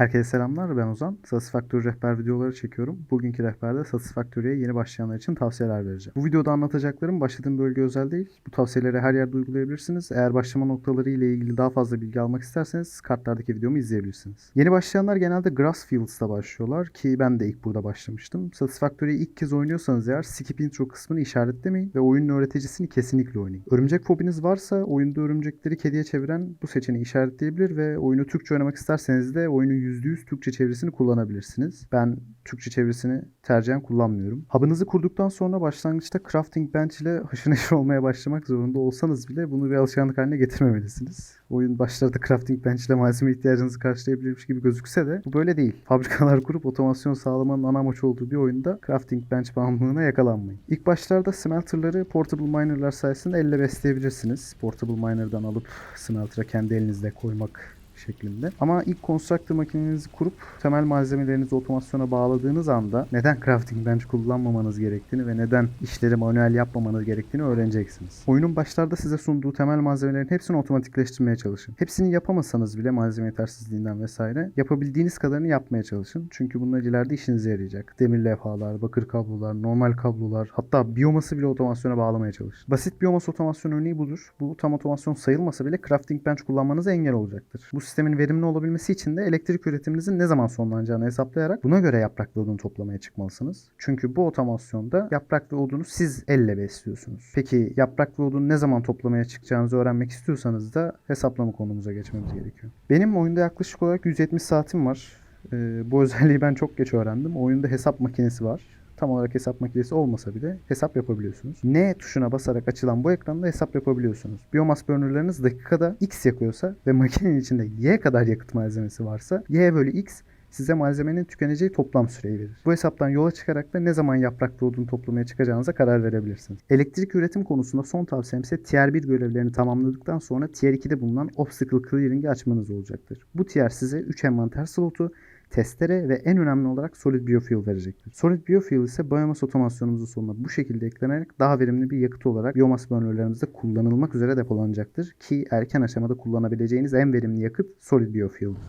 Herkese selamlar ben Ozan. Satisfactory rehber videoları çekiyorum. Bugünkü rehberde Satisfactory'ye yeni başlayanlar için tavsiyeler vereceğim. Bu videoda anlatacaklarım başladığım bölge özel değil. Bu tavsiyeleri her yerde uygulayabilirsiniz. Eğer başlama noktaları ile ilgili daha fazla bilgi almak isterseniz kartlardaki videomu izleyebilirsiniz. Yeni başlayanlar genelde Grassfields'ta başlıyorlar ki ben de ilk burada başlamıştım. Satisfactory'yi ilk kez oynuyorsanız eğer skip intro kısmını işaretlemeyin ve oyunun öğreticisini kesinlikle oynayın. Örümcek fobiniz varsa oyunda örümcekleri kediye çeviren bu seçeneği işaretleyebilir ve oyunu Türkçe oynamak isterseniz de oyunun %100 Türkçe çevirisini kullanabilirsiniz. Ben Türkçe çevirisini tercihen kullanmıyorum. Hub'ınızı kurduktan sonra başlangıçta Crafting Bench ile haşır neşir olmaya başlamak zorunda olsanız bile bunu bir alışkanlık haline getirmemelisiniz. Oyun başlarda Crafting Bench ile malzeme ihtiyacınızı karşılayabilirmiş gibi gözükse de bu böyle değil. Fabrikalar kurup otomasyon sağlamanın ana amaç olduğu bir oyunda Crafting Bench bağımlılığına yakalanmayın. İlk başlarda smelterları portable miner'lar sayesinde elle besleyebilirsiniz. Portable miner'dan alıp smelter'a kendi elinizle koymak şeklinde. Ama ilk constructor makinenizi kurup temel malzemelerinizi otomasyona bağladığınız anda neden crafting bench kullanmamanız gerektiğini ve neden işleri manuel yapmamanız gerektiğini öğreneceksiniz. Oyunun başlarda size sunduğu temel malzemelerin hepsini otomatikleştirmeye çalışın. Hepsini yapamasanız bile malzeme yetersizliğinden vesaire yapabildiğiniz kadarını yapmaya çalışın. Çünkü bunlar ileride işinize yarayacak. Demir levhalar, bakır kablolar, normal kablolar hatta biyoması bile otomasyona bağlamaya çalışın. Basit biyomas otomasyon örneği budur. Bu tam otomasyon sayılmasa bile crafting bench kullanmanıza engel olacaktır. Bu sistemin verimli olabilmesi için de elektrik üretiminizin ne zaman sonlanacağını hesaplayarak buna göre yaprak ve odun toplamaya çıkmalısınız. Çünkü bu otomasyonda yaprak ve odunu siz elle besliyorsunuz. Peki yaprak ve odunu ne zaman toplamaya çıkacağınızı öğrenmek istiyorsanız da hesaplama konumuza geçmemiz gerekiyor. Benim oyunda yaklaşık olarak 170 saatim var. Ee, bu özelliği ben çok geç öğrendim. Oyunda hesap makinesi var tam olarak hesap makinesi olmasa bile hesap yapabiliyorsunuz. N tuşuna basarak açılan bu ekranda hesap yapabiliyorsunuz. Biomass burnerlarınız dakikada X yakıyorsa ve makinenin içinde Y kadar yakıt malzemesi varsa Y bölü X size malzemenin tükeneceği toplam süreyi verir. Bu hesaptan yola çıkarak da ne zaman yaprak ve odun toplamaya çıkacağınıza karar verebilirsiniz. Elektrik üretim konusunda son tavsiyem ise Tier 1 görevlerini tamamladıktan sonra Tier 2'de bulunan Obstacle Clearing'i açmanız olacaktır. Bu tier size 3 envanter slotu, testere ve en önemli olarak Solid Biofuel verecektir. Solid Biofuel ise biomas otomasyonumuzun sonuna bu şekilde eklenerek daha verimli bir yakıt olarak biomas burnerlerimizde kullanılmak üzere depolanacaktır ki erken aşamada kullanabileceğiniz en verimli yakıt Solid Biofuel'dir.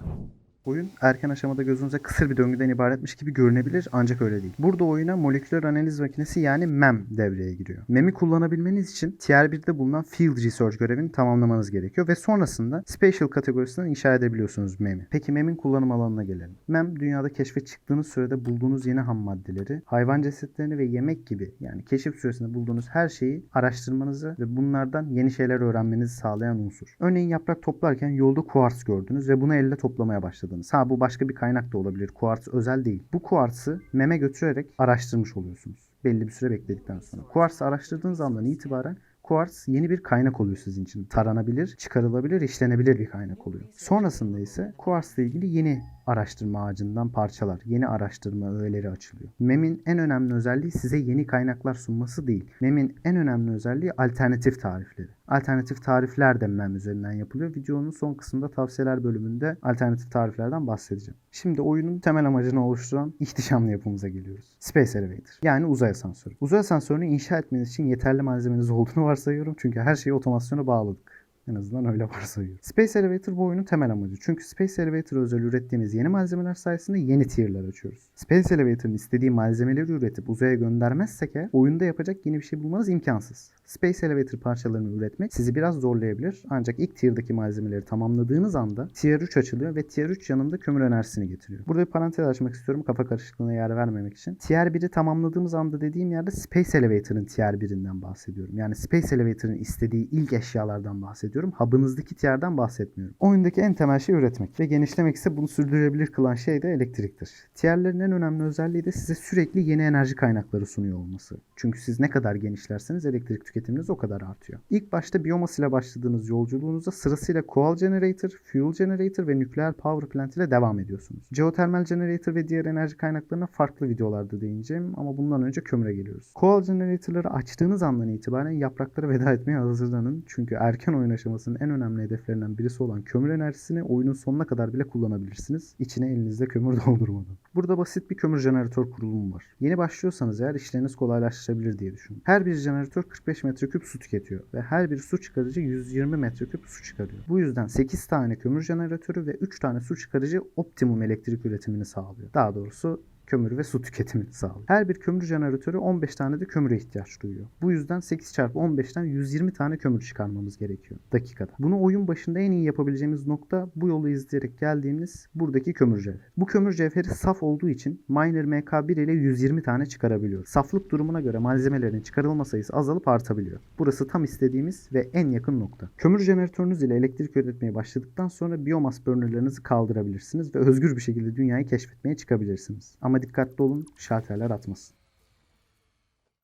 Oyun erken aşamada gözünüze kısır bir döngüden ibaretmiş gibi görünebilir ancak öyle değil. Burada oyuna moleküler analiz makinesi yani MEM devreye giriyor. MEM'i kullanabilmeniz için Tier 1'de bulunan Field Research görevini tamamlamanız gerekiyor ve sonrasında Spatial kategorisinden inşa edebiliyorsunuz MEM'i. Peki MEM'in kullanım alanına gelelim. MEM dünyada keşfe çıktığınız sürede bulduğunuz yeni ham maddeleri, hayvan cesetlerini ve yemek gibi yani keşif süresinde bulduğunuz her şeyi araştırmanızı ve bunlardan yeni şeyler öğrenmenizi sağlayan unsur. Örneğin yaprak toplarken yolda kuartz gördünüz ve bunu elle toplamaya başladınız topladınız. Ha bu başka bir kaynak da olabilir. Kuartz özel değil. Bu kuartsı meme götürerek araştırmış oluyorsunuz. Belli bir süre bekledikten sonra. Kuartsı araştırdığınız andan itibaren kuartz yeni bir kaynak oluyor sizin için. Taranabilir, çıkarılabilir, işlenebilir bir kaynak oluyor. Sonrasında ise kuartzla ilgili yeni araştırma ağacından parçalar, yeni araştırma öğeleri açılıyor. MEM'in en önemli özelliği size yeni kaynaklar sunması değil. MEM'in en önemli özelliği alternatif tarifleri. Alternatif tarifler de MEM üzerinden yapılıyor. Videonun son kısmında tavsiyeler bölümünde alternatif tariflerden bahsedeceğim. Şimdi oyunun temel amacını oluşturan ihtişamlı yapımıza geliyoruz. Space Elevator yani uzay asansörü. Uzay asansörünü inşa etmeniz için yeterli malzemeniz olduğunu varsayıyorum. Çünkü her şeyi otomasyona bağladık. En azından öyle varsayıyorum. Space Elevator bu oyunun temel amacı. Çünkü Space Elevator özel ürettiğimiz yeni malzemeler sayesinde yeni tier'lar açıyoruz. Space Elevator'ın istediği malzemeleri üretip uzaya göndermezsek eğer oyunda yapacak yeni bir şey bulmanız imkansız. Space Elevator parçalarını üretmek sizi biraz zorlayabilir. Ancak ilk tier'daki malzemeleri tamamladığınız anda tier 3 açılıyor ve tier 3 yanında kömür enerjisini getiriyor. Burada bir parantez açmak istiyorum kafa karışıklığına yer vermemek için. Tier 1'i tamamladığımız anda dediğim yerde Space Elevator'ın tier 1'inden bahsediyorum. Yani Space Elevator'ın istediği ilk eşyalardan bahsediyorum bahsediyorum. Hub'ınızdaki tier'den bahsetmiyorum. Oyundaki en temel şey üretmek ve genişlemek ise bunu sürdürülebilir kılan şey de elektriktir. Tier'lerin en önemli özelliği de size sürekli yeni enerji kaynakları sunuyor olması. Çünkü siz ne kadar genişlerseniz elektrik tüketiminiz o kadar artıyor. İlk başta biyomas ile başladığınız yolculuğunuzda sırasıyla Coal Generator, Fuel Generator ve Nükleer Power Plant ile devam ediyorsunuz. Geothermal Generator ve diğer enerji kaynaklarına farklı videolarda değineceğim ama bundan önce kömüre geliyoruz. Coal Generator'ları açtığınız andan itibaren yapraklara veda etmeye hazırlanın. Çünkü erken oyun aşamasının en önemli hedeflerinden birisi olan kömür enerjisini oyunun sonuna kadar bile kullanabilirsiniz. İçine elinizde kömür doldurmadan. Burada basit bir kömür jeneratör kurulumu var. Yeni başlıyorsanız eğer işleriniz kolaylaştırabilir diye düşünün. Her bir jeneratör 45 metreküp su tüketiyor ve her bir su çıkarıcı 120 metreküp su çıkarıyor. Bu yüzden 8 tane kömür jeneratörü ve 3 tane su çıkarıcı optimum elektrik üretimini sağlıyor. Daha doğrusu kömür ve su tüketimini sağlıyor. Her bir kömür jeneratörü 15 tane de kömüre ihtiyaç duyuyor. Bu yüzden 8 çarpı 15'ten 120 tane kömür çıkarmamız gerekiyor dakikada. Bunu oyun başında en iyi yapabileceğimiz nokta bu yolu izleyerek geldiğimiz buradaki kömür cevheri. Bu kömür cevheri saf olduğu için Miner MK1 ile 120 tane çıkarabiliyor. Saflık durumuna göre malzemelerin çıkarılma sayısı azalıp artabiliyor. Burası tam istediğimiz ve en yakın nokta. Kömür jeneratörünüz ile elektrik üretmeye başladıktan sonra biyomas burnerlarınızı kaldırabilirsiniz ve özgür bir şekilde dünyayı keşfetmeye çıkabilirsiniz. Ama dikkatli olun şalterler atmasın.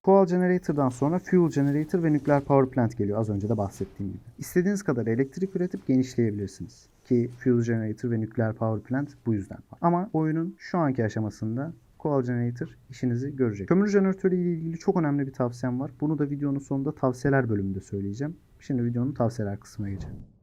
Coal Generator'dan sonra Fuel Generator ve Nuclear Power Plant geliyor az önce de bahsettiğim gibi. İstediğiniz kadar elektrik üretip genişleyebilirsiniz. Ki Fuel Generator ve Nuclear Power Plant bu yüzden var. Ama oyunun şu anki aşamasında Coal Generator işinizi görecek. Kömür jeneratörü ile ilgili çok önemli bir tavsiyem var. Bunu da videonun sonunda tavsiyeler bölümünde söyleyeceğim. Şimdi videonun tavsiyeler kısmına geçelim.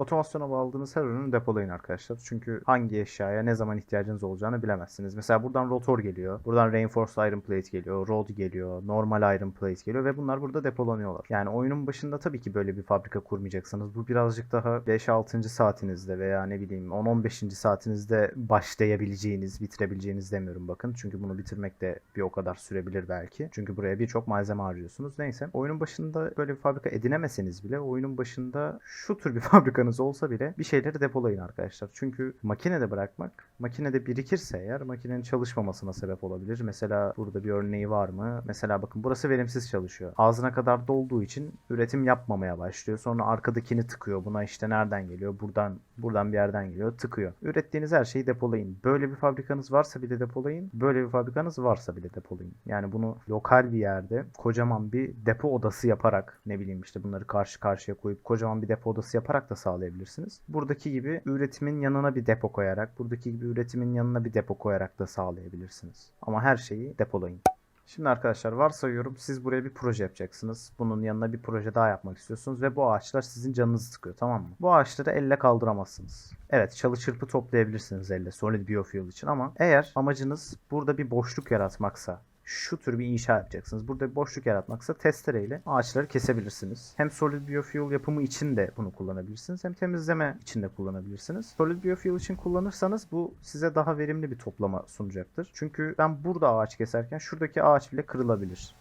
Otomasyona bağladığınız her ürünü depolayın arkadaşlar. Çünkü hangi eşyaya ne zaman ihtiyacınız olacağını bilemezsiniz. Mesela buradan rotor geliyor. Buradan reinforced iron plate geliyor. Rod geliyor. Normal iron plate geliyor. Ve bunlar burada depolanıyorlar. Yani oyunun başında tabii ki böyle bir fabrika kurmayacaksınız. Bu birazcık daha 5-6. saatinizde veya ne bileyim 10-15. saatinizde başlayabileceğiniz, bitirebileceğiniz demiyorum bakın. Çünkü bunu bitirmek de bir o kadar sürebilir belki. Çünkü buraya birçok malzeme harcıyorsunuz. Neyse. Oyunun başında böyle bir fabrika edinemeseniz bile oyunun başında şu tür bir fabrikanız olsa bile bir şeyleri depolayın arkadaşlar. Çünkü makinede bırakmak, makinede birikirse eğer makinenin çalışmamasına sebep olabilir. Mesela burada bir örneği var mı? Mesela bakın burası verimsiz çalışıyor. Ağzına kadar dolduğu için üretim yapmamaya başlıyor. Sonra arkadakini tıkıyor. Buna işte nereden geliyor? Buradan buradan bir yerden geliyor. Tıkıyor. Ürettiğiniz her şeyi depolayın. Böyle bir fabrikanız varsa bile depolayın. Böyle bir fabrikanız varsa bile depolayın. Yani bunu lokal bir yerde kocaman bir depo odası yaparak ne bileyim işte bunları karşı karşıya koyup kocaman bir depo odası yaparak da sağlayabilirsiniz. Buradaki gibi üretimin yanına bir depo koyarak, buradaki gibi üretimin yanına bir depo koyarak da sağlayabilirsiniz. Ama her şeyi depolayın. Şimdi arkadaşlar varsayıyorum siz buraya bir proje yapacaksınız. Bunun yanına bir proje daha yapmak istiyorsunuz ve bu ağaçlar sizin canınızı sıkıyor tamam mı? Bu ağaçları elle kaldıramazsınız. Evet çalı çırpı toplayabilirsiniz elle solid biofuel için ama eğer amacınız burada bir boşluk yaratmaksa şu tür bir inşa yapacaksınız. Burada bir boşluk yaratmaksa testereyle ağaçları kesebilirsiniz. Hem solid biofuel yapımı için de bunu kullanabilirsiniz. Hem temizleme için de kullanabilirsiniz. Solid biofuel için kullanırsanız bu size daha verimli bir toplama sunacaktır. Çünkü ben burada ağaç keserken şuradaki ağaç bile kırılabilir.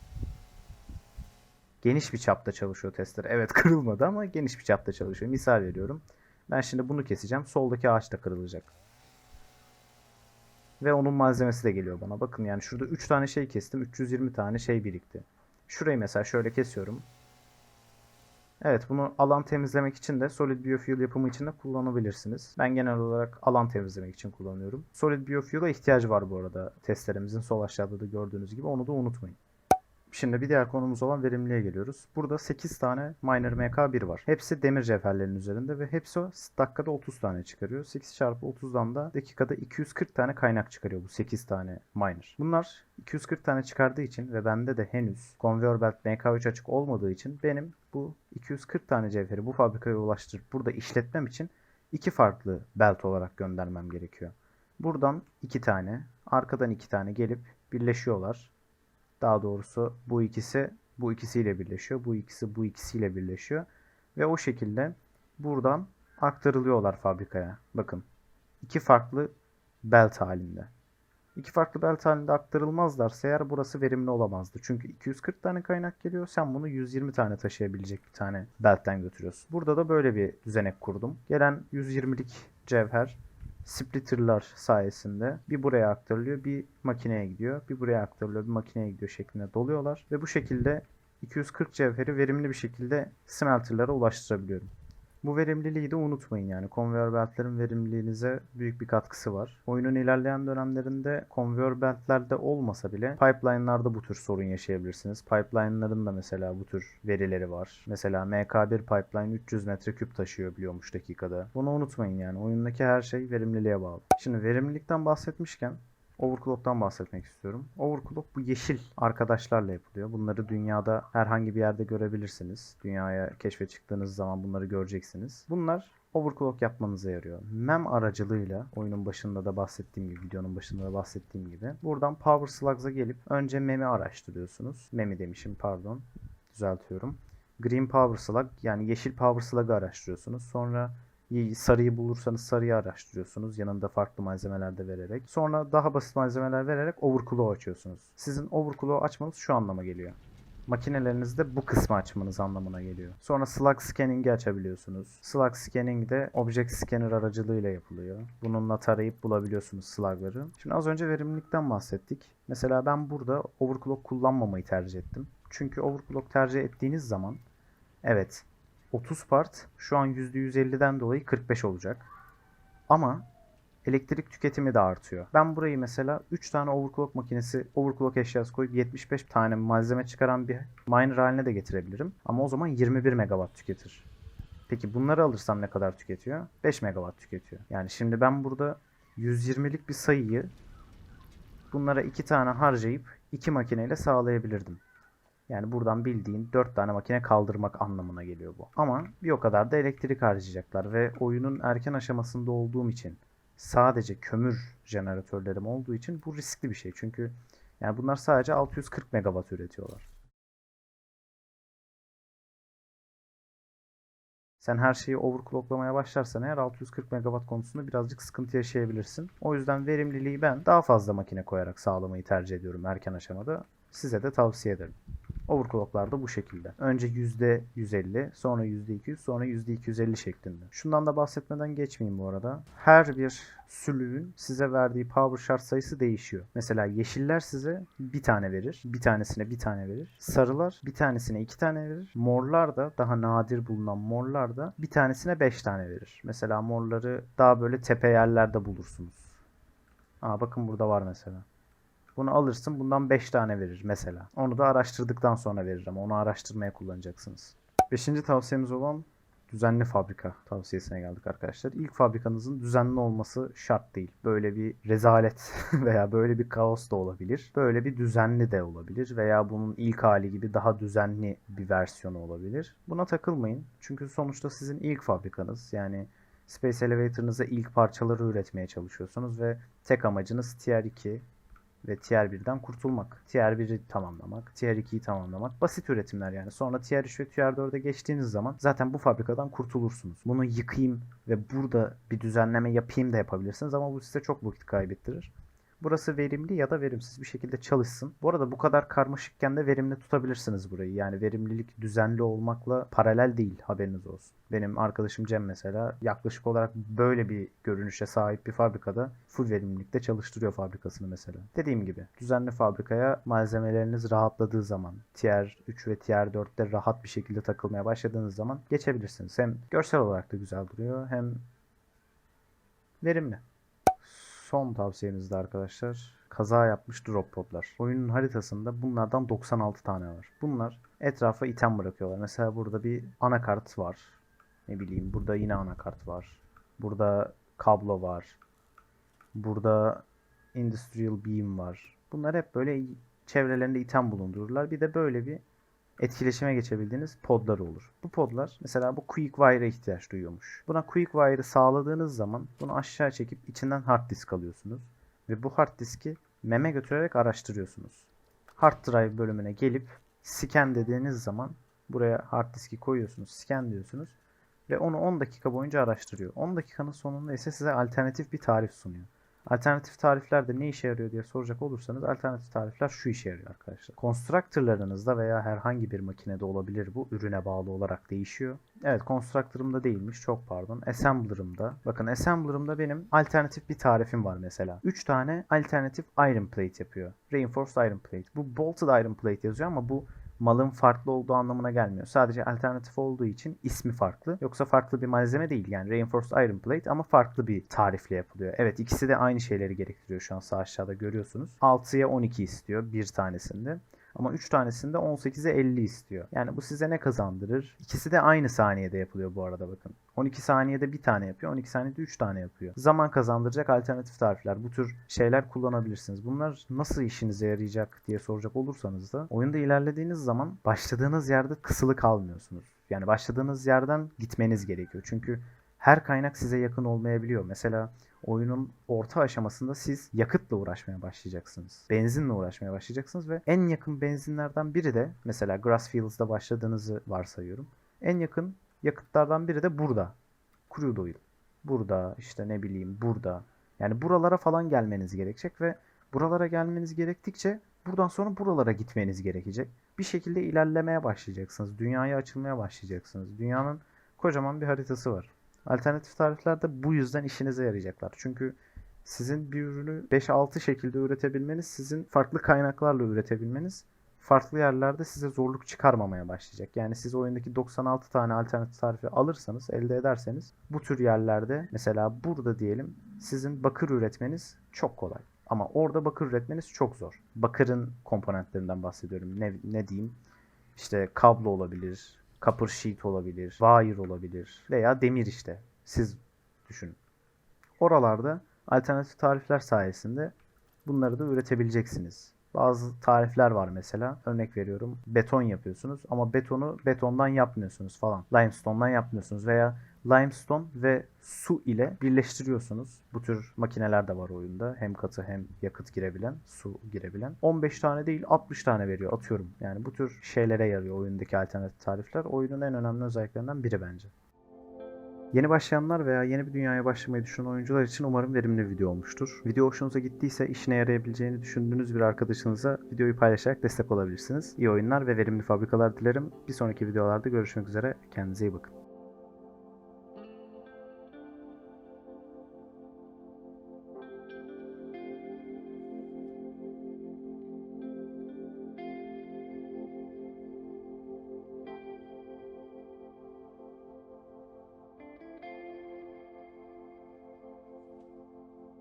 Geniş bir çapta çalışıyor testere. Evet kırılmadı ama geniş bir çapta çalışıyor. Misal veriyorum. Ben şimdi bunu keseceğim. Soldaki ağaç da kırılacak. Ve onun malzemesi de geliyor bana. Bakın yani şurada 3 tane şey kestim. 320 tane şey birikti. Şurayı mesela şöyle kesiyorum. Evet bunu alan temizlemek için de Solid Biofuel yapımı için de kullanabilirsiniz. Ben genel olarak alan temizlemek için kullanıyorum. Solid Biofuel'a ihtiyacı var bu arada testlerimizin sol aşağıda da gördüğünüz gibi. Onu da unutmayın. Şimdi bir diğer konumuz olan verimliliğe geliyoruz. Burada 8 tane Miner MK1 var. Hepsi demir cevherlerinin üzerinde ve hepsi dakikada 30 tane çıkarıyor. 8 çarpı 30'dan da dakikada 240 tane kaynak çıkarıyor bu 8 tane miner. Bunlar 240 tane çıkardığı için ve bende de henüz Conveyor Belt MK3 açık olmadığı için benim bu 240 tane cevheri bu fabrikaya ulaştırıp burada işletmem için iki farklı belt olarak göndermem gerekiyor. Buradan iki tane, arkadan iki tane gelip birleşiyorlar. Daha doğrusu bu ikisi bu ikisiyle birleşiyor. Bu ikisi bu ikisiyle birleşiyor. Ve o şekilde buradan aktarılıyorlar fabrikaya. Bakın. iki farklı belt halinde. İki farklı belt halinde aktarılmazlarsa eğer burası verimli olamazdı. Çünkü 240 tane kaynak geliyor. Sen bunu 120 tane taşıyabilecek bir tane beltten götürüyorsun. Burada da böyle bir düzenek kurdum. Gelen 120'lik cevher splitterlar sayesinde bir buraya aktarılıyor, bir makineye gidiyor, bir buraya aktarılıyor, bir makineye gidiyor şeklinde doluyorlar ve bu şekilde 240 cevheri verimli bir şekilde smelterlara ulaştırabiliyorum. Bu verimliliği de unutmayın yani. Conveyor beltlerin verimliliğinize büyük bir katkısı var. Oyunun ilerleyen dönemlerinde conveyor beltlerde olmasa bile pipeline'larda bu tür sorun yaşayabilirsiniz. Pipeline'ların da mesela bu tür verileri var. Mesela MK1 pipeline 300 metreküp taşıyor biliyormuş dakikada. Bunu unutmayın yani. Oyundaki her şey verimliliğe bağlı. Şimdi verimlilikten bahsetmişken Overclock'tan bahsetmek istiyorum. Overclock bu yeşil arkadaşlarla yapılıyor. Bunları dünyada herhangi bir yerde görebilirsiniz. Dünyaya keşfe çıktığınız zaman bunları göreceksiniz. Bunlar overclock yapmanıza yarıyor. MEM aracılığıyla oyunun başında da bahsettiğim gibi, videonun başında da bahsettiğim gibi buradan Power Slugs'a gelip önce MEM'i araştırıyorsunuz. MEM'i demişim pardon. Düzeltiyorum. Green Power Slug yani yeşil Power Slug'ı araştırıyorsunuz. Sonra sarıyı bulursanız sarıyı araştırıyorsunuz. Yanında farklı malzemeler de vererek. Sonra daha basit malzemeler vererek overclock açıyorsunuz. Sizin overclock açmanız şu anlama geliyor. Makinelerinizde bu kısmı açmanız anlamına geliyor. Sonra slug scanning'i açabiliyorsunuz. Slug scanning de object scanner aracılığıyla yapılıyor. Bununla tarayıp bulabiliyorsunuz slug'ları. Şimdi az önce verimlilikten bahsettik. Mesela ben burada overclock kullanmamayı tercih ettim. Çünkü overclock tercih ettiğiniz zaman evet 30 part şu an %150'den dolayı 45 olacak. Ama elektrik tüketimi de artıyor. Ben burayı mesela 3 tane overclock makinesi, overclock eşyası koyup 75 tane malzeme çıkaran bir miner haline de getirebilirim. Ama o zaman 21 megawatt tüketir. Peki bunları alırsam ne kadar tüketiyor? 5 megawatt tüketiyor. Yani şimdi ben burada 120'lik bir sayıyı bunlara 2 tane harcayıp 2 makineyle sağlayabilirdim. Yani buradan bildiğin 4 tane makine kaldırmak anlamına geliyor bu. Ama bir o kadar da elektrik harcayacaklar ve oyunun erken aşamasında olduğum için sadece kömür jeneratörlerim olduğu için bu riskli bir şey. Çünkü yani bunlar sadece 640 megawatt üretiyorlar. Sen her şeyi overclocklamaya başlarsan eğer 640 megawatt konusunda birazcık sıkıntı yaşayabilirsin. O yüzden verimliliği ben daha fazla makine koyarak sağlamayı tercih ediyorum erken aşamada. Size de tavsiye ederim. Overclocklar bu şekilde. Önce %150, sonra %200, sonra %250 şeklinde. Şundan da bahsetmeden geçmeyeyim bu arada. Her bir sülüğün size verdiği power shard sayısı değişiyor. Mesela yeşiller size bir tane verir. Bir tanesine bir tane verir. Sarılar bir tanesine iki tane verir. Morlar da daha nadir bulunan morlar da bir tanesine beş tane verir. Mesela morları daha böyle tepe yerlerde bulursunuz. Aa bakın burada var mesela. Bunu alırsın bundan 5 tane verir mesela. Onu da araştırdıktan sonra verir ama onu araştırmaya kullanacaksınız. Beşinci tavsiyemiz olan düzenli fabrika tavsiyesine geldik arkadaşlar. İlk fabrikanızın düzenli olması şart değil. Böyle bir rezalet veya böyle bir kaos da olabilir. Böyle bir düzenli de olabilir veya bunun ilk hali gibi daha düzenli bir versiyonu olabilir. Buna takılmayın. Çünkü sonuçta sizin ilk fabrikanız. Yani Space Elevator'ınıza ilk parçaları üretmeye çalışıyorsunuz ve tek amacınız Tier 2 ve Tier 1'den kurtulmak. Tier 1'i tamamlamak, Tier 2'yi tamamlamak. Basit üretimler yani. Sonra Tier 3 ve Tier 4'e geçtiğiniz zaman zaten bu fabrikadan kurtulursunuz. Bunu yıkayım ve burada bir düzenleme yapayım da yapabilirsiniz ama bu size çok vakit kaybettirir. Burası verimli ya da verimsiz bir şekilde çalışsın. Bu arada bu kadar karmaşıkken de verimli tutabilirsiniz burayı. Yani verimlilik düzenli olmakla paralel değil haberiniz olsun. Benim arkadaşım Cem mesela yaklaşık olarak böyle bir görünüşe sahip bir fabrikada full verimlilikte çalıştırıyor fabrikasını mesela. Dediğim gibi düzenli fabrikaya malzemeleriniz rahatladığı zaman Tier 3 ve Tier 4'te rahat bir şekilde takılmaya başladığınız zaman geçebilirsiniz. Hem görsel olarak da güzel duruyor hem verimli. Son tavsiyemiz de arkadaşlar kaza yapmış drop podlar. Oyunun haritasında bunlardan 96 tane var. Bunlar etrafa item bırakıyorlar. Mesela burada bir anakart var. Ne bileyim burada yine anakart var. Burada kablo var. Burada industrial beam var. Bunlar hep böyle çevrelerinde item bulundururlar. Bir de böyle bir etkileşime geçebildiğiniz podlar olur. Bu podlar mesela bu quick wire'a ihtiyaç duyuyormuş. Buna quick wire'ı sağladığınız zaman bunu aşağı çekip içinden hard disk alıyorsunuz. Ve bu hard diski meme götürerek araştırıyorsunuz. Hard drive bölümüne gelip scan dediğiniz zaman buraya hard diski koyuyorsunuz, scan diyorsunuz ve onu 10 dakika boyunca araştırıyor. 10 dakikanın sonunda ise size alternatif bir tarif sunuyor. Alternatif tarifler de ne işe yarıyor diye soracak olursanız alternatif tarifler şu işe yarıyor arkadaşlar. Constructor'larınızda veya herhangi bir makinede olabilir bu. Ürüne bağlı olarak değişiyor. Evet Constructor'ımda değilmiş çok pardon. Assembler'ımda. Bakın Assembler'ımda benim alternatif bir tarifim var mesela. 3 tane alternatif Iron Plate yapıyor. Reinforced Iron Plate. Bu Bolted Iron Plate yazıyor ama bu malın farklı olduğu anlamına gelmiyor. Sadece alternatif olduğu için ismi farklı. Yoksa farklı bir malzeme değil. Yani Reinforced Iron Plate ama farklı bir tarifle yapılıyor. Evet ikisi de aynı şeyleri gerektiriyor şu an sağ aşağıda görüyorsunuz. 6'ya 12 istiyor bir tanesinde. Ama 3 tanesinde 18'e 50 istiyor. Yani bu size ne kazandırır? İkisi de aynı saniyede yapılıyor bu arada bakın. 12 saniyede bir tane yapıyor. 12 saniyede 3 tane yapıyor. Zaman kazandıracak alternatif tarifler. Bu tür şeyler kullanabilirsiniz. Bunlar nasıl işinize yarayacak diye soracak olursanız da oyunda ilerlediğiniz zaman başladığınız yerde kısılı kalmıyorsunuz. Yani başladığınız yerden gitmeniz gerekiyor. Çünkü her kaynak size yakın olmayabiliyor. Mesela oyunun orta aşamasında siz yakıtla uğraşmaya başlayacaksınız. Benzinle uğraşmaya başlayacaksınız ve en yakın benzinlerden biri de mesela Grassfields'da başladığınızı varsayıyorum. En yakın yakıtlardan biri de burada. Crude oil. Burada işte ne bileyim burada. Yani buralara falan gelmeniz gerekecek ve buralara gelmeniz gerektikçe buradan sonra buralara gitmeniz gerekecek. Bir şekilde ilerlemeye başlayacaksınız. Dünyaya açılmaya başlayacaksınız. Dünyanın kocaman bir haritası var. Alternatif tarifler de bu yüzden işinize yarayacaklar. Çünkü sizin bir ürünü 5-6 şekilde üretebilmeniz, sizin farklı kaynaklarla üretebilmeniz farklı yerlerde size zorluk çıkarmamaya başlayacak. Yani siz oyundaki 96 tane alternatif tarifi alırsanız, elde ederseniz bu tür yerlerde mesela burada diyelim sizin bakır üretmeniz çok kolay. Ama orada bakır üretmeniz çok zor. Bakırın komponentlerinden bahsediyorum. Ne, ne diyeyim? İşte kablo olabilir, copper sheet olabilir, wire olabilir veya demir işte. Siz düşünün. Oralarda alternatif tarifler sayesinde bunları da üretebileceksiniz. Bazı tarifler var mesela. Örnek veriyorum. Beton yapıyorsunuz ama betonu betondan yapmıyorsunuz falan. Limestone'dan yapmıyorsunuz veya limestone ve su ile birleştiriyorsunuz. Bu tür makineler de var oyunda. Hem katı hem yakıt girebilen, su girebilen. 15 tane değil 60 tane veriyor atıyorum. Yani bu tür şeylere yarıyor oyundaki alternatif tarifler. Oyunun en önemli özelliklerinden biri bence. Yeni başlayanlar veya yeni bir dünyaya başlamayı düşünen oyuncular için umarım verimli video olmuştur. Video hoşunuza gittiyse işine yarayabileceğini düşündüğünüz bir arkadaşınıza videoyu paylaşarak destek olabilirsiniz. İyi oyunlar ve verimli fabrikalar dilerim. Bir sonraki videolarda görüşmek üzere. Kendinize iyi bakın.